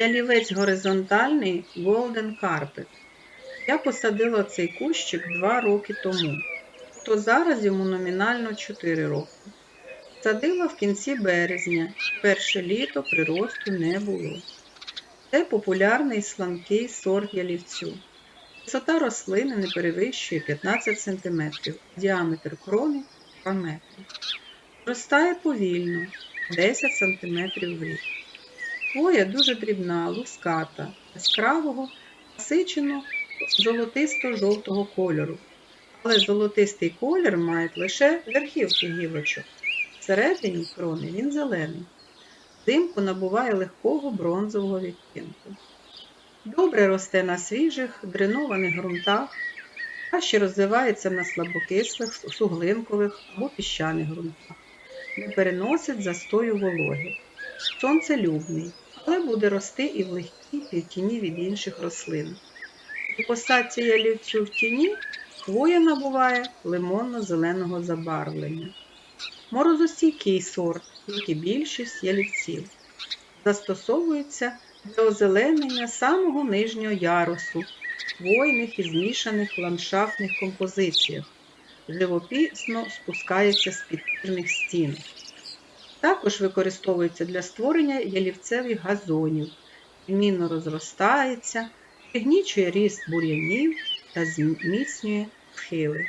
Ялівець горизонтальний Golden Carpet. Я посадила цей кущик два роки тому, то зараз йому номінально 4 роки. Садила в кінці березня, перше літо приросту не було. Це популярний сланкий сорт ялівцю. Висота рослини не перевищує 15 см, діаметр крони 2 метри. Ростає повільно 10 см в рік. Хвоя дуже дрібна, луската, яскравого, насичено золотисто-жовтого кольору. Але золотистий колір мають лише верхівки гілочок. Всередині крони він зелений. Взимку набуває легкого бронзового відтінку. Добре росте на свіжих, дренованих ґрунтах, краще розвивається на слабокислих, суглинкових або піщаних ґрунтах. Не переносить застою вологи. Сонцелюбний, але буде рости і в легкій тіні від інших рослин. У посадці ялівцю в тіні хвоя набуває лимонно-зеленого забарвлення. Морозостійкий сорт, як і більшість ялівців. Застосовується для озеленення самого нижнього ярусу, хвойних і змішаних ландшафтних композиціях, живопісно спускається з підпірних стін. Також використовується для створення ялівцевих газонів, змінно розростається, пригнічує ріст бур'янів та зміцнює схили.